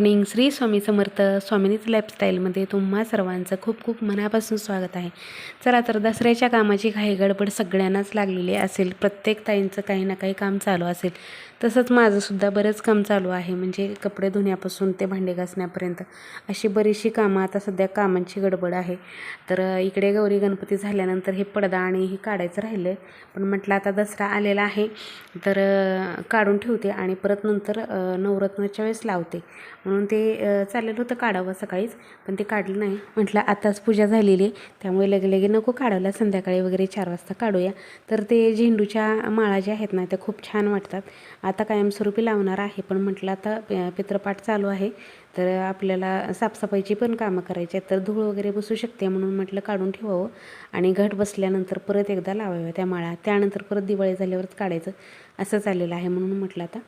Morning Shri Swami Samarth स्वामिनीच लाईफस्टाईलमध्ये तुम्हा सर्वांचं खूप खूप मनापासून स्वागत आहे. चला तर दसऱ्याच्या कामाची काही गडबड सगळ्यांनाच लागलेली असेल प्रत्येक ताईंचं काही ना काही काम चालू असेल. तसंच माझंसुद्धा बरंच काम चालू आहे. म्हणजे कपडे धुण्यापासून ते भांडे घासण्यापर्यंत अशी बरीचशी कामं आता सध्या कामांची गडबड आहे. तर इकडे गौरी गणपती झाल्यानंतर हे पडदा आणि हे काढायचं राहिलं आहे पण म्हटलं आता दसरा आलेला आहे. तर काढून ठेवते आणि परत नंतर नवरत्नाच्या वेळेस लावते. म्हणून ते चाललेलं होतं काढावं सकाळीच पण ते काढलं नाही. म्हटलं आताच पूजा झालेली आहे. त्यामुळे लगे लगे नको काढायला संध्याकाळी वगैरे चार वाजता काढूया. तर ते झेंडूच्या माळा ज्या आहेत ना त्या खूप छान वाटतात. आता कायमस्वरूपी लावणार आहे. पण म्हटलं आता प- पित्रपाठ चालू आहे. तर आपल्याला साफसफाईची पण कामं करायची आहेत. तर धूळ वगैरे बसू शकते म्हणून म्हटलं काढून ठेवावं. आणि घट बसल्यानंतर परत एकदा लावाव्या त्या माळा. त्यानंतर परत दिवाळी झाल्यावरच काढायचं असं चाललेलं आहे म्हणून म्हटलं आता.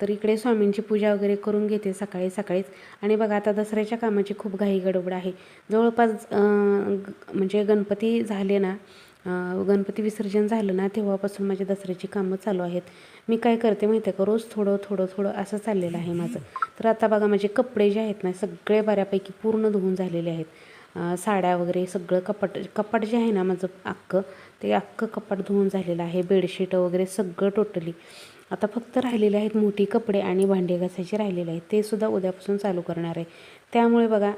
तर इकडे स्वामींची पूजा वगैरे करून घेते सकाळी सकाळीच. आणि बघा आता दसऱ्याच्या कामाची खूप घाई गडबड आहे. जवळपास ग- म्हणजे गणपती झाले ना गणपती विसर्जन झालं ना तेव्हापासून माझ्या दसऱ्याची कामं चालू आहेत. मी काय करते माहिती आहे का? रोज थोडं थोडं थोडं असं चाललेलं आहे माझं. तर आता बघा माझे कपडे जे आहेत ना सगळे बऱ्यापैकी पूर्ण धुवून झालेले आहेत. साड्या वगैरे सगळं कपाट कपाट जे आहे ना माझं अख्खं ते अख्खं कपाट धुवून झालेलं आहे. बेडशीट वगैरे सगळं टोटली आता फक्त राहिलेले आहेत मोठी कपडे आणि भांडे घासायचे राहिलेले आहेत. ते सुद्धा उद्यापासून चालू करणार आहे. त्यामुळे बघा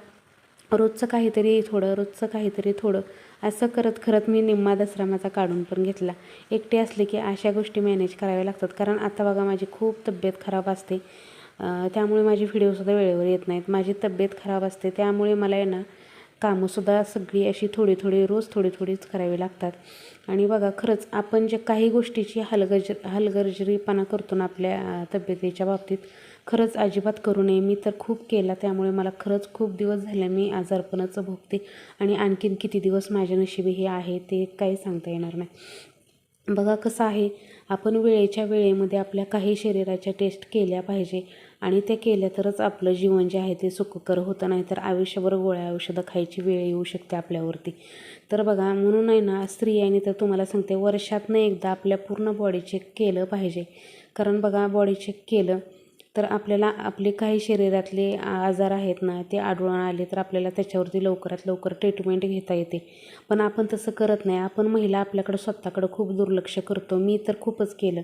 रोजचं काहीतरी थोडं रोजचं काहीतरी थोडं. असं करत करत मी निम्मा दसरा माझा काढून पण घेतला. एकटे असले की अशा गोष्टी मॅनेज कराव्या लागतात. कारण आता बघा माझी खूप तब्येत खराब असते. त्यामुळे माझी व्हिडिओसुद्धा वेळेवर येत नाहीत. माझी तब्येत खराब असते. त्यामुळे मला आहे ना कामंसुद्धा सगळी अशी थोडी थोडी रोज थोडी थोडीच करावी लागतात. आणि बघा खरंच आपण जे काही गोष्टीची हलगज हलगर्जरीपणा करतो ना आपल्या तब्येतीच्या बाबतीत खरंच अजिबात करू नये. मी तर खूप केला त्यामुळे मला खरंच खूप दिवस झाले मी आजारपणाचं भोगते. आणि आणखीन किती दिवस माझ्या नशिबी हे आहे ते काही सांगता येणार नाही. बघा कसं आहे आपण वेळेच्या वेळेमध्ये आपल्या काही शरीराच्या टेस्ट केल्या पाहिजे. आणि त्या केल्या तरच आपलं जीवन जे आहे ते सुखकर होतं नाही तर आयुष्यभर गोळ्या औषधं खायची वेळ येऊ शकते आपल्यावरती. तर बघा म्हणून आहे ना स्त्रियांनी तर तुम्हाला सांगते वर्षातनं एकदा आपल्या पूर्ण बॉडी चेक केलं पाहिजे. कारण बघा बॉडी चेक केलं तर आपल्याला आपले काही शरीरातले आजार आहेत ना ते आढळून आले तर आपल्याला त्याच्यावरती लवकरात लवकर ट्रीटमेंट घेता येते. पण आपण तसं करत नाही. आपण महिला आपल्याकडं स्वतःकडं खूप दुर्लक्ष करतो. मी तर खूपच केलं.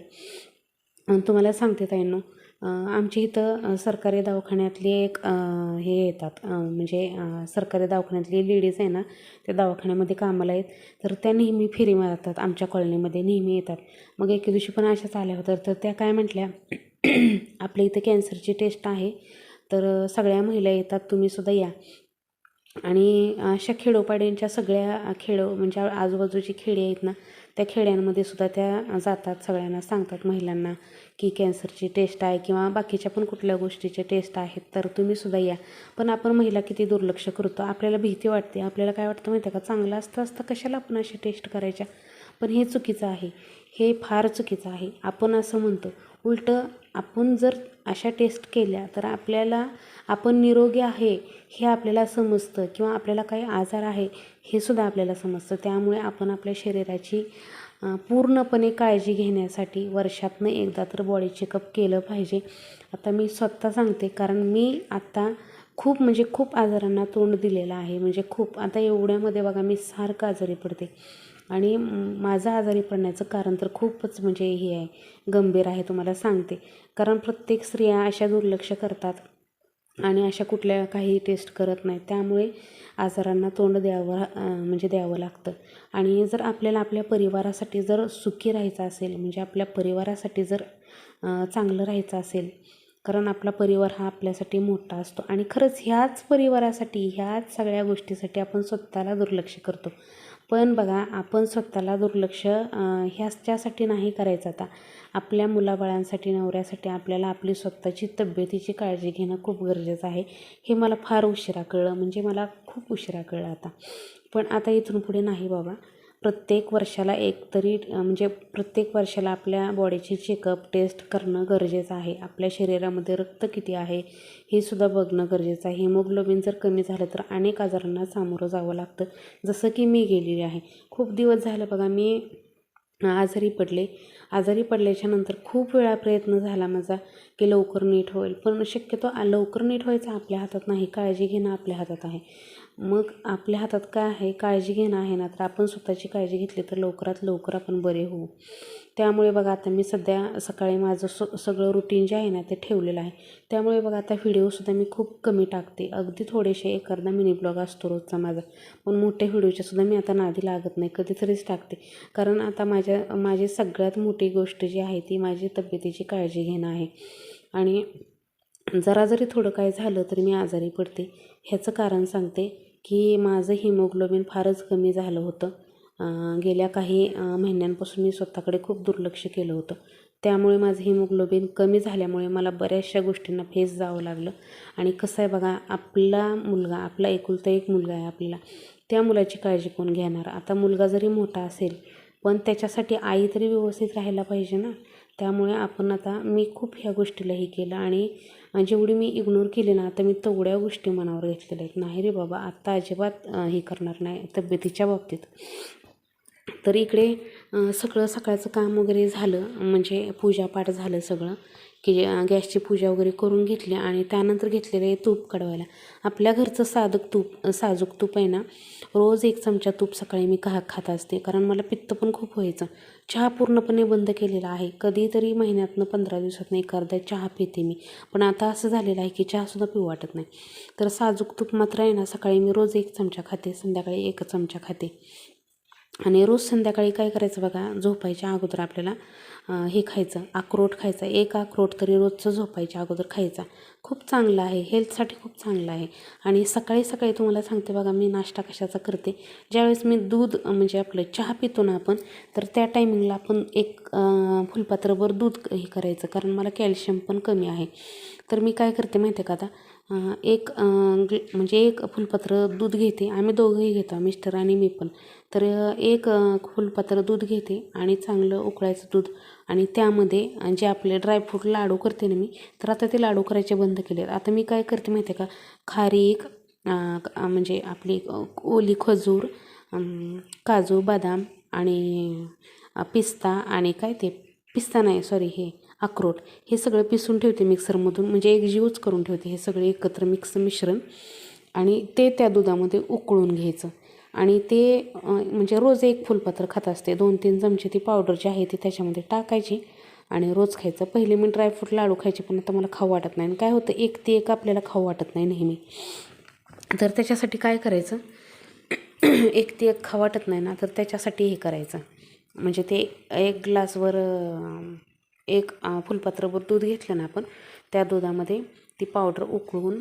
आणि तुम्हाला सांगते ताईंनो आमच्या इथं सरकारी दवाखान्यातले एक हे येतात. म्हणजे सरकारी दवाखान्यातली लेडीज आहे ना त्या दवाखान्यामध्ये कामाला आहेत. तर त्या नेहमी फेरी मारतात आमच्या कॉलनीमध्ये नेहमी येतात. मग एके दिवशी पण अशाच आल्या होत्या. तर त्या काय म्हटल्या आपल्या इथं कॅन्सरची टेस्ट आहे तर सगळ्या महिला येतात तुम्हीसुद्धा या. आणि अशा खेडोपाड्यांच्या सगळ्या खेडो म्हणजे आजूबाजूची खेडी आहेत ना त्या खेड्यांमध्ये सुद्धा त्या जातात सगळ्यांना सांगतात महिलांना की कॅन्सरची टेस्ट आहे किंवा बाकीच्या पण कुठल्या गोष्टीचे टेस्ट आहेत तर तुम्ही सुद्धा या. पण आपण महिला किती दुर्लक्ष करतो आपल्याला भीती वाटते आपल्याला काय वाटतं माहिती आहे का चांगलं असतं असतं कशाला आपण अशी टेस्ट करायच्या? पण हे चुकीचं आहे हे फार चुकीचं आहे. आपण असं म्हणतो उलटं आपण जर अशा टेस्ट केल्या तर आपल्याला आपण निरोगी आहे हे आपल्याला समजतं किंवा आपल्याला काही आजार आहे हे सुद्धा आपल्याला समजतं. त्यामुळे आपण आपल्या शरीराची पूर्णपणे काळजी घेण्यासाठी वर्षातनं एकदा तर बॉडी चेकअप केलं पाहिजे. आता मी स्वतः सांगते कारण मी आत्ता खूप म्हणजे खूप आजारांना तोंड दिलेलं आहे. म्हणजे खूप आता एवढ्यामध्ये बघा मी सारखं आजारी पडते. आणि माझं आजारी पडण्याचं कारण तर खूपच म्हणजे हे आहे गंभीर आहे तुम्हाला सांगते. कारण प्रत्येक स्त्रिया अशा दुर्लक्ष करतात आणि अशा कुठल्या काही टेस्ट करत नाहीत. त्यामुळे आजारांना तोंड द्यावं म्हणजे द्यावं लागतं. आणि जर आपल्याला आपल्या परिवारासाठी जर सुखी राहायचं असेल म्हणजे आपल्या परिवारासाठी जर चांगलं राहायचं असेल कारण आपला परिवार हा आपल्यासाठी मोठा असतो आणि खरंच ह्याच परिवारासाठी ह्याच सगळ्या गोष्टीसाठी आपण स्वतःला दुर्लक्ष करतो. पण बघा आपण स्वतःला दुर्लक्ष ह्याच्यासाठी नाही करायचं आता. आपल्या मुलाबाळांसाठी नवऱ्यासाठी आपल्याला आपली स्वतःची तब्येतीची काळजी घेणं खूप गरजेचं आहे. हे मला फार उशिरा कळलं म्हणजे मला खूप उशिरा कळलं आता. पण आता इथून पुढे नाही बाबा. प्रत्येक वर्षाला एक तरी म्हणजे प्रत्येक वर्षाला आपल्या बॉडीची चेकअप टेस्ट करणं गरजेचं आहे. आपल्या शरीरामध्ये रक्त किती आहे हे सुद्धा बघणं गरजेचं आहे. हिमोग्लोबिन जर कमी झालं तर अनेक आजारांना सामोरं जावं लागतं. जसं की मी गेलेली आहे. खूप दिवस झालं बघा मी आजारी पडले. आजारी पडल्याच्या नंतर खूप वेळा प्रयत्न झाला माझा की लवकर नीट होईल. पण शक्यतो लवकर नीट व्हायचं आपल्या हातात नाही. काळजी घेणं आपल्या हातात आहे. मग आपल्या हातात काय आहे? काळजी घेणं आहे ना. तर आपण स्वतःची काळजी घेतली तर लवकरात लवकर आपण बरे होऊ. त्यामुळे बघा आता मी सध्या सकाळी माझं स सगळं रुटीन जे आहे ना ते ठेवलेलं आहे. त्यामुळे बघा आता व्हिडिओसुद्धा मी खूप कमी टाकते. अगदी थोडेसे एक अर्धा मिनी ब्लॉग असतो रोजचा माझा. पण मोठ्या व्हिडिओच्यासुद्धा मी आता नादी लागत नाही. कधीतरीच टाकते. कारण आता माझ्या माझी सगळ्यात मोठी गोष्ट जी आहे ती माझी तब्येतीची काळजी घेणं आहे. आणि जरा जरी थोडं काय झालं तरी मी आजारी पडते. ह्याचं कारण सांगते. की माझं हिमोग्लोबिन फारच कमी झालं होतं. गेल्या काही महिन्यांपासून मी स्वतःकडे खूप दुर्लक्ष केलं होतं. त्यामुळे माझं हिमोग्लोबिन कमी झाल्यामुळे मला बऱ्याचशा गोष्टींना फेस जावं लागलं. आणि कसं आहे बघा आपला मुलगा आपला एकुलता एक मुलगा आहे आपल्याला. त्या मुलाची काळजी कोण घेणार? आता मुलगा जरी मोठा असेल पण त्याच्यासाठी आई तरी व्यवस्थित राहायला पाहिजे ना. त्यामुळे आपण आता मी खूप ह्या गोष्टीला हे केलं आणि जेवढी मी इग्नोर केली ना आता मी तेवढ्या गोष्टी मनावर घेतलेल्या आहेत. नाही रे बाबा आत्ता अजिबात हे करणार नाही तब्येतीच्या बाबतीत. तर इकडे सगळं सकाळचं काम वगैरे झालं म्हणजे पूजापाठ झालं सगळं. की गॅसची पूजा वगैरे करून घेतली आणि त्यानंतर घेतलेलं आहे तूप कडवायला आपल्या घरचं साधक तूप साजूक तूप आहे ना रोज एक चमचा तूप सकाळी मी खा खात असते. कारण मला पित्त पण खूप व्हायचं. चहा पूर्णपणे बंद केलेला आहे. कधीतरी महिन्यातनं पंधरा दिवसातनं एखादा चहा पिते मी. पण आता असं झालेलं आहे की चहासुद्धा पिऊ वाटत नाही. तर साजूक तूप मात्र आहे ना सकाळी मी रोज एक चमचा खाते संध्याकाळी एक चमचा खाते. आणि रोज संध्याकाळी काय करायचं बघा झोपायच्या अगोदर आपल्याला हे खायचं अक्रोट खायचा एक अक्रोट तरी रोजचं झोपायच्या अगोदर खायचा. खूप चांगला आहे हेल्थसाठी खूप चांगला आहे. आणि सकाळी सकाळी तुम्हाला सांगते बघा मी नाश्ता कशाचा करते. ज्यावेळेस मी दूध म्हणजे आपलं चहा पितो ना आपण तर त्या टायमिंगला आपण एक फुलपात्रभर दूध हे करायचं कारण मला कॅल्शियम पण कमी आहे. तर मी काय करते माहिती आहे का आता? एक म्हणजे एक फुलपात्र दूध घेते. आम्ही दोघंही घेतो मिस्टर आणि मी पण. तर एक फुलपात्र दूध घेते आणि चांगलं उकळायचं दूध. आणि त्यामध्ये जे आपले ड्रायफ्रूट लाडू करते ना मी तर आता ते लाडू करायचे बंद केले आता मी काय करते माहिती आहे का खारीक म्हणजे आपली ओली खजूर काजू बदाम आणि पिस्ता आणि काय ते? पिस्ता नाही सॉरी हे अक्रोट हे सगळं पिसून ठेवते मिक्सरमधून. म्हणजे एक जीवच करून ठेवते हे सगळे एकत्र मिक्स मिश्रण. आणि ते त्या दुधामध्ये उकळून घ्यायचं. आणि ते म्हणजे रोज एक फुलपात्र खात असते. दोन तीन चमचे ती पावडर जी आहे ती त्याच्यामध्ये टाकायची. आणि रोज खायचं. पहिले मी ड्रायफ्रूट लाडू खायचे पण आता मला खाऊ वाटत नाही. आणि काय होतं एक ते एक आपल्याला खाऊ वाटत नाही नेहमी. तर त्याच्यासाठी काय करायचं? एक ते एक खाऊ वाटत नाही ना तर त्याच्यासाठी हे करायचं. म्हणजे ते एक ग्लासवर एक फुलपात्रभर दूध घेतलं ना आपण त्या दुधामध्ये ती पावडर उकळून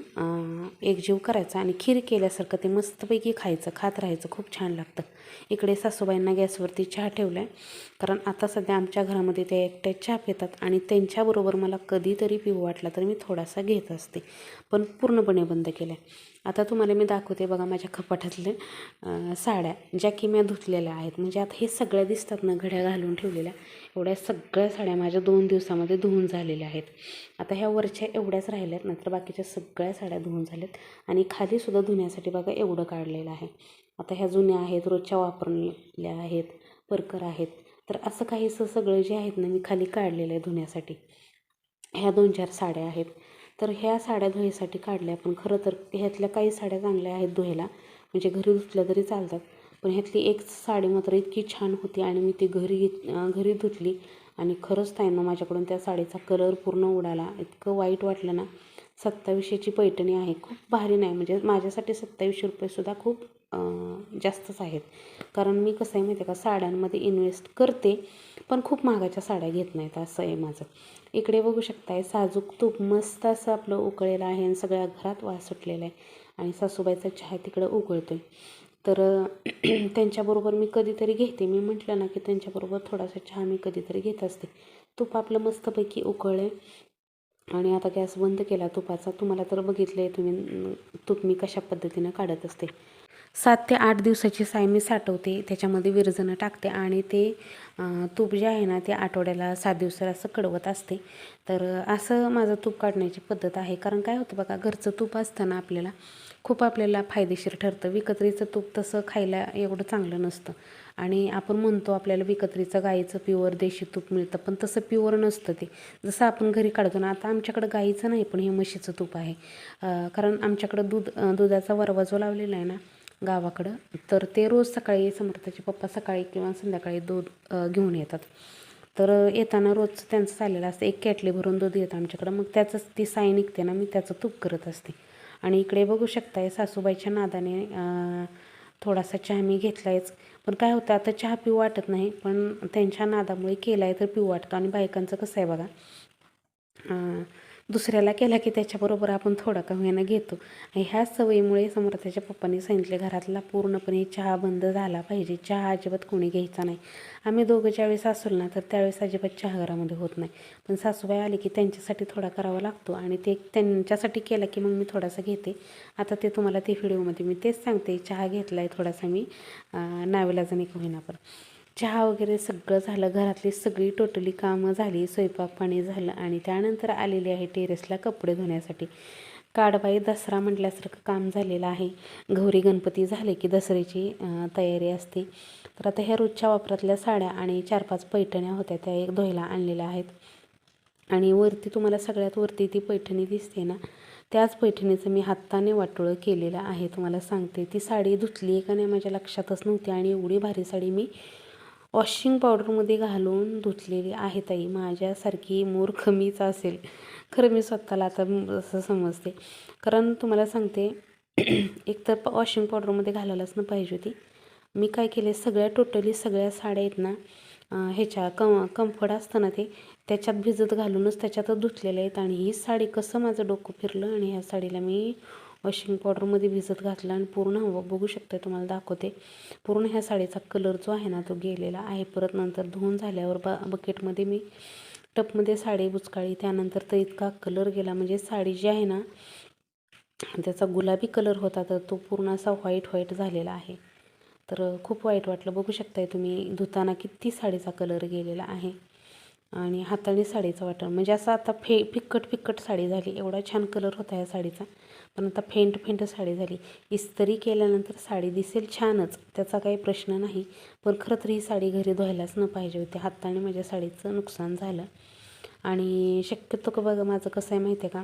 एकजीव करायचा आणि खीर केल्यासारखं ते मस्तपैकी खायचं खात राहायचं. खूप छान लागतं. इकडे सासूबाईंना गॅसवरती चहा ठेवला आहे कारण आता सध्या आमच्या घरामध्ये ते एकट्या चहा पितात आणि त्यांच्याबरोबर मला कधीतरी पिऊ वाटला तर मी थोडासा घेत असते. पण पूर्णपणे बंद केलं आहे आता तुम्हाला मी दाखवते बघा माझ्या कपाटातले साड्या ज्या की मी धुतलेल्या आहेत. म्हणजे आता हे सगळ्या दिसतात ना घड्या घालून ठेवलेल्या. एवढ्या सगळ्या साड्या माझ्या दोन दिवसामध्ये धुवून झालेल्या आहेत. आता ह्या वरच्या एवढ्याच राहिल्यात मात्र बाकीच्या सगळ्या साड्या धुवून झाल्यात. आणि खालीसुद्धा धुण्यासाठी बघा एवढं काढलेलं आहे. आता ह्या जुन्या आहेत रोजच्या वापरलेल्या आहेत परकर आहेत. तर असं काहीसं सगळं जे आहेत ना मी खाली काढलेलं आहे धुण्यासाठी. ह्या दोन चार साड्या आहेत. तर ह्या साड्या धुण्यासाठी काढल्या पण खरं तर ह्यातल्या काही साड्या चांगल्या आहेत धुवायला म्हणजे घरी धुतल्या तरी चालतात. पण ह्यातली एक साडी मात्र इतकी छान होती आणि मी ती घरी घेत घरी धुतली. आणि खरंच ताईंनो माझ्याकडून त्या साडीचा कलर पूर्ण उडाला. इतकं वाईट वाटलं ना. सत्तावीसशेची पैठणी आहे. खूप भारी नाही. म्हणजे माझ्यासाठी सत्तावीसशे रुपयेसुद्धा खूप जास्तच आहेत. कारण मी कसं आहे माहिती आहे का साड्यांमध्ये इन्व्हेस्ट करते पण खूप महागाच्या साड्या घेत नाहीत. असं आहे माझं. इकडे बघू शकताय साजूक तूप मस्त असं आपलं उकळलेलं आहे आणि सगळ्या घरात वास सुटलेला आहे. आणि सासूबाईचा चहा तिकडं उकळतो आहे तर त्यांच्याबरोबर मी कधीतरी घेते. मी म्हटलं ना की त्यांच्याबरोबर थोडासा चहा मी कधीतरी घेत असते. तूप आपलं मस्तपैकी उकळले आणि आता गॅस बंद केला तुपाचा तुम्हाला तर बघितलं आहे तुम्ही तूप मी कशा पद्धतीनं काढत असते. सात ते आठ दिवसाची साय मी साठवते त्याच्यामध्ये विरजणं टाकते आणि ते तूप जे आहे ना ते आठवड्याला सात दिवसाला असं कडवत असते. तर असं माझं तूप काढण्याची पद्धत आहे. कारण काय होतं बघा घरचं तूप असतं ना आपल्याला खूप आपल्याला फायदेशीर ठरतं. विकत्रीचं तूप तसं खायला एवढं चांगलं नसतं. आणि आपण म्हणतो आपल्याला विकत्रीचं गाईचं प्युअर देशी तूप मिळतं पण तसं प्युअर नसतं ते. जसं आपण घरी काढतो ना आता आमच्याकडं गाईचं नाही पण हे म्हशीचं तूप आहे. कारण आमच्याकडं दूध दुधाचा वरवा जो लावलेला आहे ना गावाकडं तर ते रोज सकाळी समर्थाचे पप्पा सकाळी किंवा संध्याकाळी दूध घेऊन येतात. तर येताना रोज त्यांचं चाललेलं असतं एक कॅटली भरून दूध येतं आमच्याकडं मग त्याचंच ती साय निघते ना मी त्याचं तूप करत असते. आणि इकडे बघू शकताय सासूबाईच्या नादाने थोडासा चहा मी घेतलायच. पण काय होतं आता चहा पिऊ वाटत नाही पण त्यांच्या नादामुळे केला आहे तर पिऊ वाटतो. आणि बायकांचं कसं आहे बघा दुसऱ्याला केला की त्याच्याबरोबर आपण थोडा का होईना घेतो. आणि ह्या सवयीमुळे समर्थाच्या पप्पांनी सांगितले घरातला पूर्णपणे चहा बंद झाला पाहिजे. चहा अजिबात कोणी घ्यायचा नाही. आम्ही दोघं ज्यावेळेस असेल ना तर त्यावेळेस अजिबात चहा घरामध्ये होत नाही. पण सासूबाई आले की त्यांच्यासाठी थोडा करावा लागतो आणि ते त्यांच्यासाठी केला की मग मी थोडासा घेते. आता ते तुम्हाला ते व्हिडिओमध्ये मी तेच सांगते. चहा घेतला आहे थोडासा मी नावेलाजाने का होईना पण. चहा वगैरे सगळं झालं. घरातली सगळी टोटली कामं झाली. स्वयंपाक पाणी झालं आणि त्यानंतर आलेली आहे टेरेसला कपडे धुण्यासाठी. काडबाई दसरा म्हटल्यासारखं काम झालेलं आहे. गौरी गणपती झाले की दसऱ्याची तयारी असते. तर आता ह्या रोजच्या वापरातल्या साड्या आणि चार पाच पैठण्या होत्या त्या एक धुवायला आणलेल्या आहेत. आणि वरती तुम्हाला सगळ्यात वरती ती पैठणी दिसते ना त्याच पैठणीचं मी हाताने वाटोळं केलेलं आहे. तुम्हाला सांगते ती साडी धुतली आहे का नाही माझ्या लक्षातच नव्हती आणि एवढी भारी साडी मी वॉशिंग पावडरमध्ये घालून धुतलेली आहे ताई. माझ्यासारखी मूर्ख मीच असेल. खरं मी स्वतःला आता असं समजते. कारण तुम्हाला सांगते एक तर वॉशिंग पावडरमध्ये घालायलाच ना पाहिजे होती. मी काय केले सगळ्या टोटली सगळ्या साड्या आहेत ना ह्याच्या कम कम्फर्ट असतं ना ते त्याच्यात भिजत घालूनच त्याच्यातच धुतलेल्या आहेत. आणि ही साडी कसं माझं डोकं फिरलं आणि ह्या साडीला मी वॉशिंग पावडरमध्ये भिजत घातला आणि पूर्ण हवं बघू शकते तुम्हाला दाखवते. पूर्ण ह्या साडीचा कलर जो आहे ना तो गेलेला आहे. परत नंतर धुवून झाल्यावर ब बकेटमध्ये मी टपमध्ये साडी बुचकाळी त्यानंतर तर इतका कलर गेला. म्हणजे साडी जी आहे ना त्याचा गुलाबी कलर होता तर तो पूर्ण असा व्हाईट व्हाईट झालेला आहे. तर खूप वाईट वाटलं. बघू शकताय तुम्ही धुताना किती साडीचा कलर गेलेला आहे. आणि हाताने साडीचं वाटण. म्हणजे असं आता फे फिक्कट फिक्कट साडी झाली. एवढा छान कलर होता या साडीचा. पण आता फेंट फेंट साडी झाली. इस्त्री केल्यानंतर साडी दिसेल छानच त्याचा काही प्रश्न नाही. पण खरं तर ही साडी घरी धुवायलाच न पाहिजे होती. हाताने माझ्या साडीचं नुकसान झालं. आणि शक्यतो का बघा माझं कसं आहे माहिती आहे का?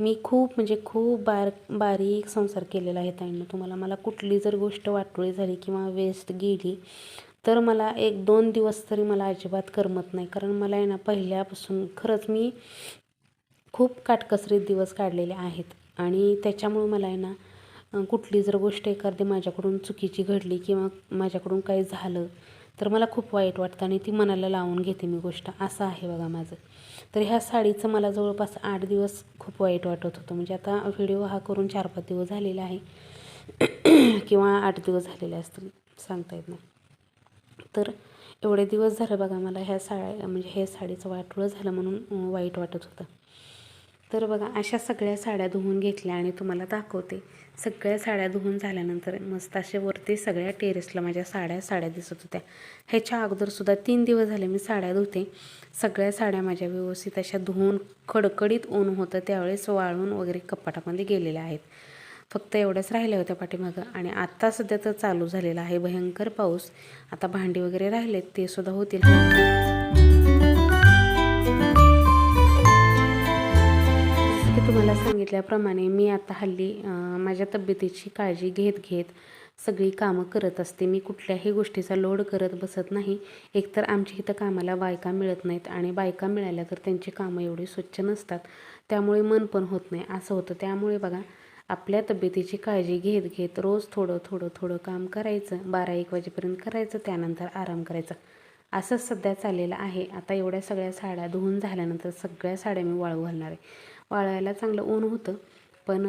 मी खूप म्हणजे खूप बार बारीक संसार केलेला आहे ताईंना. तुम्हाला मला कुठली जर गोष्ट वाटोळी झाली किंवा वेस्ट गेली तर मला एक दोन दिवस तरी मला अजिबात करमत नाही. कारण मला आहे ना पहिल्यापासून खरंच मी खूप काटकसरीत दिवस काढलेले आहेत. आणि त्याच्यामुळं मला आहे ना कुठली जर गोष्ट एखादी माझ्याकडून चुकीची घडली किंवा माझ्याकडून काही झालं तर मला खूप वाईट वाटतं आणि ती मनाला लावून घेते मी गोष्ट. असं आहे बघा माझं. तर ह्या साडीचं मला जवळपास आठ दिवस खूप वाईट वाटत होतं. म्हणजे आता व्हिडिओ हा करून चार पाच दिवस झालेला आहे. किंवा आठ दिवस झालेले असतील सांगता येत नाही. तर एवढे दिवस झाले बघा मला ह्या साड्या म्हणजे हे साडीचं वाटोळं झालं म्हणून वाईट वाटत होतं. तर बघा अशा सगळ्या साड्या धुवून घेतल्या आणि तुम्हाला दाखवते. सगळ्या साड्या धुवून झाल्यानंतर मस्त असे वरती सगळ्या टेरेसला माझ्या साड्या साड्या दिसत होत्या. ह्याच्या अगोदरसुद्धा तीन दिवस झाले मी साड्या धुते. सगळ्या साड्या माझ्या व्यवस्थित अशा धुवून कडकडीत ऊन होतं त्यावेळेस वाळून वगैरे कपाटामध्ये गेलेल्या आहेत. फक्त एवढ्याच राहिल्या होत्या पाठीमागं. आणि आत्ता सध्या तर चालू झालेला आहे भयंकर पाऊस. आता भांडी वगैरे राहिलेत ते सुद्धा होतील. तुम्हाला सांगितल्याप्रमाणे मी आता हल्ली माझ्या तब्येतीची काळजी घेत घेत सगळी कामं करत असते. मी कुठल्याही गोष्टीचा लोड करत बसत नाही. एकतर आमच्या इथं कामाला बायका मिळत नाहीत आणि बायका मिळाल्या तर त्यांची कामं एवढी स्वच्छ नसतात. त्यामुळे मन पण होत नाही. असं होतं. त्यामुळे बघा आपल्या तब्येतीची काळजी घेत घेत रोज थोडं थोडं थोडं काम करायचं. बारा एक वाजेपर्यंत करायचं. त्यानंतर आराम करायचा. असंच सध्या चाललेलं आहे. आता एवढ्या सगळ्या साड्या धुवून झाल्यानंतर सगळ्या साड्या मी वाळू घालणार आहे. वाळायला चांगलं ऊन होतं. पण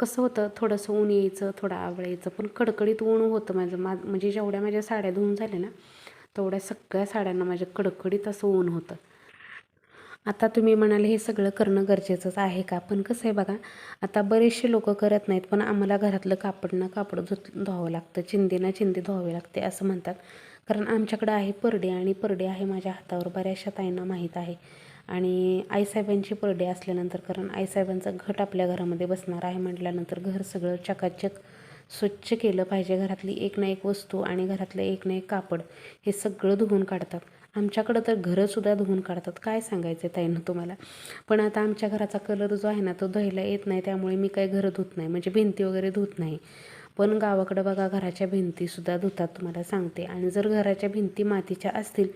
कसं होतं थोडंसं ऊन यायचं थोडं आवळ यायचं पण कडकडीत ऊन होतं माझं. मा म्हणजे जेवढ्या माझ्या साड्या धुवून झाल्या ना तेवढ्या सगळ्या साड्यांना माझ्या कडकडीत असं ऊन होतं. आता तुम्ही म्हणाले हे सगळं करणं गरजेचंच आहे का? पण कसं आहे बघा आता बरेचसे लोक करत नाहीत पण आम्हाला घरातलं कापड ना कापड धुत धुवावं लागतं. चिंदी ना चिंदी धुवावी लागते असं म्हणतात. कारण आमच्याकडं आहे परडे आणि परडे आहे माझ्या हातावर. बऱ्याचशा ताईंना माहीत आहे. आणि आईसाहेबांची बर्थडे असल्यानंतर कारण आईसाहेबांचा घट आपल्या घरामध्ये बसणार आहे म्हटल्यानंतर घर सगळं चकाचक स्वच्छ केलं पाहिजे. घरातली एक ना एक वस्तू आणि घरातलं एक ना एक कापड हे सगळं धुवून काढतात. आमच्याकडं तर घरंसुद्धा धुवून काढतात. काय सांगायचं आहे ताईनं तुम्हाला? पण आता आमच्या घराचा कलर जो आहे ना तो धुवायला येत नाही. त्यामुळे मी काही घरं धुत नाही. म्हणजे भिंती वगैरे धुत नाही. पण गावाकडं बघा घराच्या भिंतीसुद्धा धुतात तुम्हाला सांगते. आणि जर घराच्या भिंती मातीच्या असतील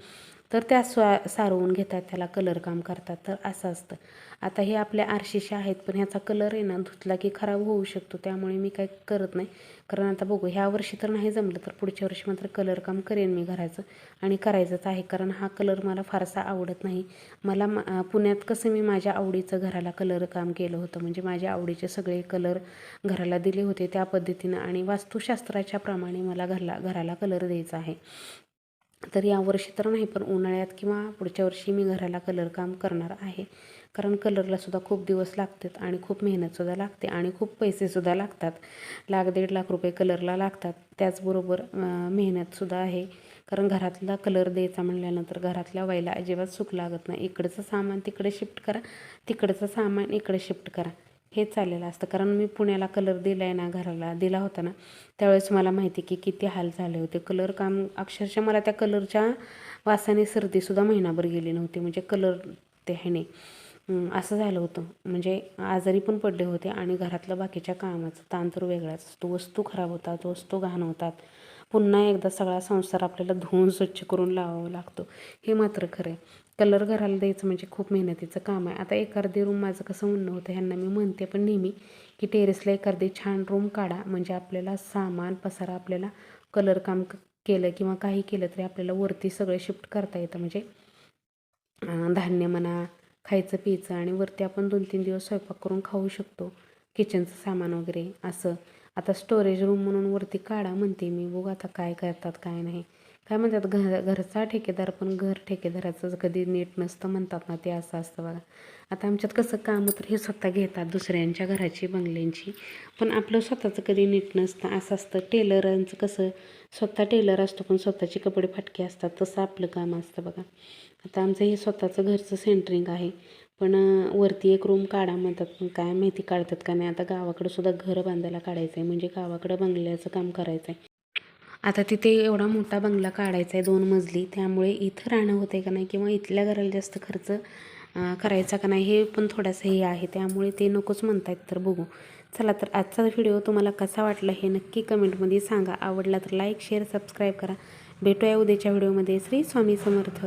तर त्या स्वा सारवून घेतात त्याला कलर काम करतात. तर असं असतं. आता हे आपल्या आरशीच्या आहेत पण ह्याचा कलर आहे ना धुतला की खराब होऊ शकतो. त्यामुळे मी काय करत नाही. कारण आता बघू ह्या वर्षी तर नाही जमलं तर पुढच्या वर्षी मात्र कलर काम करेन मी घराचं आणि करायचंच आहे. कारण हा कलर मला फारसा आवडत नाही. मला मा पुण्यात कसं मी माझ्या आवडीचं घराला कलर काम केलं होतं. म्हणजे माझ्या आवडीचे सगळे कलर घराला दिले होते त्या पद्धतीनं. आणि वास्तुशास्त्राच्या प्रमाणे मला घरला घराला कलर द्यायचा आहे. तर यावर्षी तर नाही पण उन्हाळ्यात किंवा पुढच्या वर्षी मी घराला कलर काम करणार आहे. कारण कलरलासुद्धा खूप दिवस लागतात आणि खूप मेहनतसुद्धा लागते आणि खूप पैसेसुद्धा लागतात. लाख दीड लाख रुपये कलरला लागतात. त्याचबरोबर मेहनतसुद्धा आहे. कारण घरातला कलर द्यायचा म्हणल्यानंतर घरातल्या वाईला अजिबात सुख लागत नाही. इकडचं सामान तिकडे शिफ्ट करा तिकडचं सामान इकडे शिफ्ट करा. हे चाललेलं असतं. कारण मी पुण्याला कलर दिला आहे ना घराला दिला होता ना त्यावेळेस मला माहिती की किती हाल झाले होते. कलर काम अक्षरशः मला त्या कलरच्या वासाने सर्दीसुद्धा महिनाभर गेली नव्हती. म्हणजे कलर ते ह्याने असं झालं होतं. म्हणजे आजारी पण पडले होते आणि घरातलं बाकीच्या कामाचं ताण तर वेगळाच असतो. वस्तू खराब होतात वस्तू घाण होतात. पुन्हा एकदा सगळा संसार आपल्याला धुवून स्वच्छ करून लावावं लागतो. हे मात्र खरं आहे कलर घराला द्यायचं म्हणजे खूप मेहनतीचं काम आहे. आता एखादी रूम माझं कसं म्हणणं होतं ह्यांना मी म्हणते पण नेहमी की टेरेसला एखादी छान रूम काढा. म्हणजे आपल्याला सामान पसारा आपल्याला कलर काम केलं किंवा काही केलं तरी आपल्याला वरती सगळे शिफ्ट करता येतं. म्हणजे धान्य म्हणा खायचं प्यायचं आणि वरती आपण दोन तीन दिवस स्वयंपाक करून खाऊ शकतो. किचनचं सामान वगैरे असं. आता स्टोरेज रूम म्हणून वरती काढा म्हणते मी. बघू आता काय करतात काय नाही. काय म्हणतात घर घरचा ठेकेदार पण घर ठेकेदाराचं कधी नीट नसतं म्हणतात ना ते असं असतं बघा. आता आमच्यात कसं कामं तर हे स्वतः घेतात दुसऱ्यांच्या घराची बंगल्यांची. पण आपलं स्वतःचं कधी नीट नसतं असं असतं. टेलरांचं कसं स्वतः टेलर असतो पण स्वतःचे कपडे फाटके असतात. तसं आपलं काम असतं बघा. आता आमचं हे स्वतःचं घरचं सेंटरिंग आहे. पण वरती एक रूम काढा म्हणतात पण काय माहिती काढतात का नाही. आता गावाकडं सुद्धा घर बांधायला काढायचं आहे म्हणजे गावाकडं बंगल्याचं काम करायचं आहे आता तिथे एवढा मोठा बंगला काढायचा आहे दोन मजली. त्यामुळे इथं राहणं होतं आहे का नाही किंवा इथल्या घराला जास्त खर्च करायचा का नाही हे पण थोडंसं हे आहे. त्यामुळे ते नकोच म्हणतायत तर बघू. चला तर आजचा व्हिडिओ तुम्हाला कसा वाटला हे नक्की कमेंटमध्ये सांगा. आवडला तर लाईक शेअर सबस्क्राईब करा. भेटूया उद्याच्या व्हिडिओमध्ये. श्री स्वामी समर्थ.